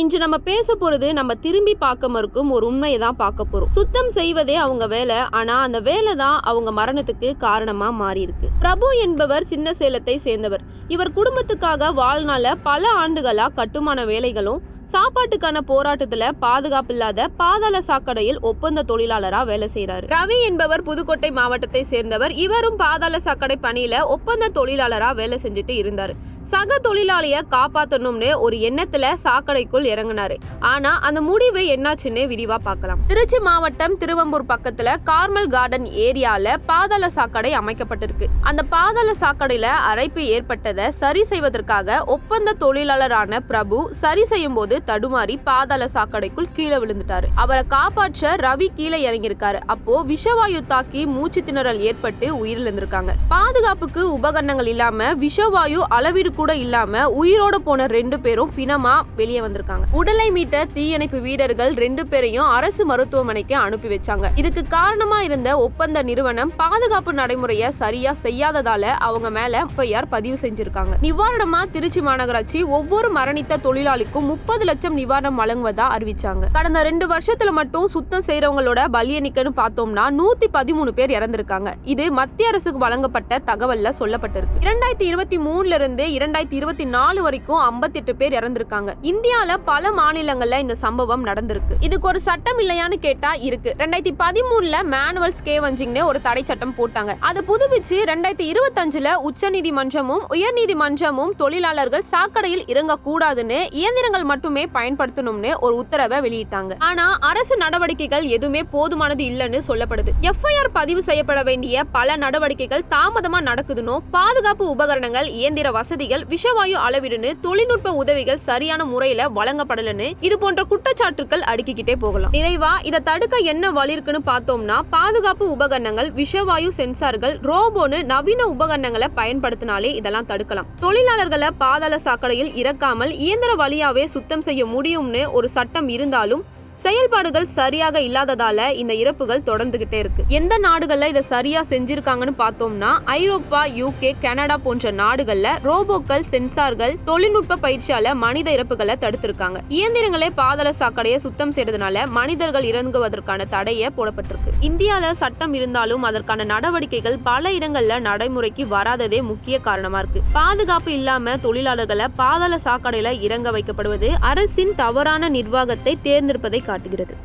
இன்று நம்ம பேச போறது நம்ம திரும்பி பார்க்க மறுக்கும் ஒரு உண்மையை தான் பார்க்க போறோம். சுத்தம் செய்வதே அவங்க வேலை. ஆனா அந்த வேலை தான் அவங்க மரணத்துக்கு காரணமா மாறி இருக்கு பிரபு என்பவர் சின்ன சேலத்தை சேர்ந்தவர். இவர் குடும்பத்துக்காக வாழ்நாள பல ஆண்டுகளா கட்டுமான வேலைகளும் சாப்பாட்டுக்கான போராட்டத்துல பாதுகாப்பு இல்லாத பாதாள சாக்கடையில் ஒப்பந்த தொழிலாளரா வேலை செய்யறாரு ரவி என்பவர் புதுக்கோட்டை மாவட்டத்தை சேர்ந்தவர். இவரும் பாதாள சாக்கடை பணியில ஒப்பந்த தொழிலாளரா வேலை செஞ்சுட்டு இருந்தாரு. சக தொழிலாளிய காப்பாத்தணும்னு ஒரு எண்ணத்துல சாக்கடைக்குள் இறங்கினாரு. ஆனா அந்த முடிவு என்னாச்சுன்னு விரிவா பார்க்கலாம். திருச்சி மாவட்டம் திருவம்பூர் பக்கத்துல கார்மல் கார்டன் ஏரியால பாதாள சாக்கடை அமைக்கப்பட்டிருக்கு. அந்த பாதாள சாக்கடையில அரைப்பு ஏற்பட்டதை சரி செய்வதற்காக ஒப்பந்த தொழிலாளரான பிரபு சரி செய்யும் போது தடுமாறி பாதாள சாக்கடைக்குள் கீழே விழுந்துட்டாரு. அவரை காப்பாற்ற ரவி கீழே இறங்கியிருக்காரு. அப்போ விஷவாயு தாக்கி மூச்சு திணறல் ஏற்பட்டு உயிரிழந்திருக்காங்க. பாதுகாப்புக்கு உபகரணங்கள் இல்லாம விஷவாயு அளவீடு கூட இல்லாம உயிரோடு போன ரெண்டு பேரும் பிணமா வெளியே வந்திருக்காங்க. உடலை மீட்ட தீயணைப்பு வீரர்கள் ரெண்டு பேரையும் அரசு மருத்துவமனைக்கு அனுப்பி வச்சாங்க. இதுக்கு காரணமா இருந்த ஒப்பந்த நிறுவனம் பாதுகாப்பு நடைமுறையை சரியா செய்யாததால அவங்க மேல எஃப்ஐஆர் பதிவு செஞ்சிருக்காங்க. நிவாரணமா திருச்சி மாநகராட்சி ஒவ்வொரு மரணித்த தொழிலாளிக்கும் முப்பது லட்சம் நிவாரணம் வழங்குவதா அறிவிச்சாங்க. கடந்த ரெண்டு வருஷத்துல மட்டும் சுத்தம் செய்யறவங்களோட பலி எண்ணிக்கைன்னு பார்த்தோம்னா நூத்தி பதிமூணு பேர் இறந்திருக்காங்க. இது மத்திய அரசுக்கு வழங்கப்பட்ட தகவல்ல சொல்லப்பட்டிருக்கு. இரண்டாயிரத்தி இருபத்தி மூணுல இருந்து இரண்டாயிரத்தி இருபத்தி நாலு வரைக்கும் 58 பேர் இறந்திருக்காங்க. இந்தியால பல மாநிலங்கள்ல இந்த சம்பவம் நடந்திருக்கு. இதுக்கு ஒரு சட்டம் இல்லையான்னு கேட்டா இருக்கு. ரெண்டாயிரத்தி பதிமூணுல மேனுவல் ஸ்கேவஞ்சிங்னு ஒரு தடை சட்டம் போட்டாங்க. அது புதுப்பிச்சு ரெண்டாயிரத்தி இருபத்தஞ்சுல உச்சநீதிமன்றமும் உயர்நீதிமன்றமும் தொழிலாளர்கள் சாக்கடையில் இறங்கக்கூடாதுன்னு இயந்திரங்கள் மட்டுமே பயன்படுத்தணும்னு ஒரு உத்தரவை வெளியிட்டாங்க. ஆனா அரசு நடவடிக்கைகள் எதுவுமே போதுமானது இல்லைன்னு சொல்லப்படுது. எஃப்ஐஆர் பதிவு செய்யப்பட வேண்டிய பல நடவடிக்கைகள் தாமதமா நடக்குதுன்னு பாதுகாப்பு உபகரணங்கள் இயந்திர வசதிகள் விஷவாயு அளவிடுன்னு தொழில்நுட்ப உதவிகள் சரியான முறையில வழங்கப்படலன்னு இது போன்ற குற்றச்சாட்டுகள் அடுக்கிக்கிட்டே போகலாம். நிறைவா இதை தடுக்க என்ன வழி இருக்குன்னு பார்த்தோம்னா பாதுகாப்பு உபகரணங்கள் விஷவாயு சென்சார்கள் ரோபோன்னு நவீன உபகரணங்களை பயன்படுத்தினாலே இதெல்லாம் தடுக்கலாம். தொழிலாளர்களை பாதாள சாக்கடையில் இறக்காமல் இயந்திர வழியாவே சுத்தம் செய்ய முடியும்னு ஒரு சட்டம் இருந்தாலும் செயல்பாடுகள் சரியாக இல்லாததால இந்த இறப்புகள் தொடர்ந்துகிட்டே இருக்கு. எந்த நாடுகள்ல இதை சரியா செஞ்சிருக்காங்கன்னு பார்த்தோம்னா ஐரோப்பா யூகே கனடா போன்ற நாடுகள்ல ரோபோக்கள் சென்சார்கள் தொழில்நுட்ப பயிற்சியால மனித இறப்புகளை தடுத்திருக்காங்க. இயந்திரங்களே பாதாள சாக்கடையை சுத்தம் செய்யறதுனால மனிதர்கள் இறங்குவதற்கான தடையை போடப்பட்டிருக்கு. இந்தியால சட்டம் இருந்தாலும் அதற்கான நடவடிக்கைகள் பல இடங்கள்ல நடைமுறைக்கு வராததே முக்கிய காரணமா இருக்கு. பாதுகாப்பு இல்லாம தொழிலாளர்களை பாதாள சாக்கடையில இறங்க வைக்கப்படுவது அரசின் தவறான நிர்வாகத்தை தேர்ந்தெடுப்பதை காட்டுகிறது.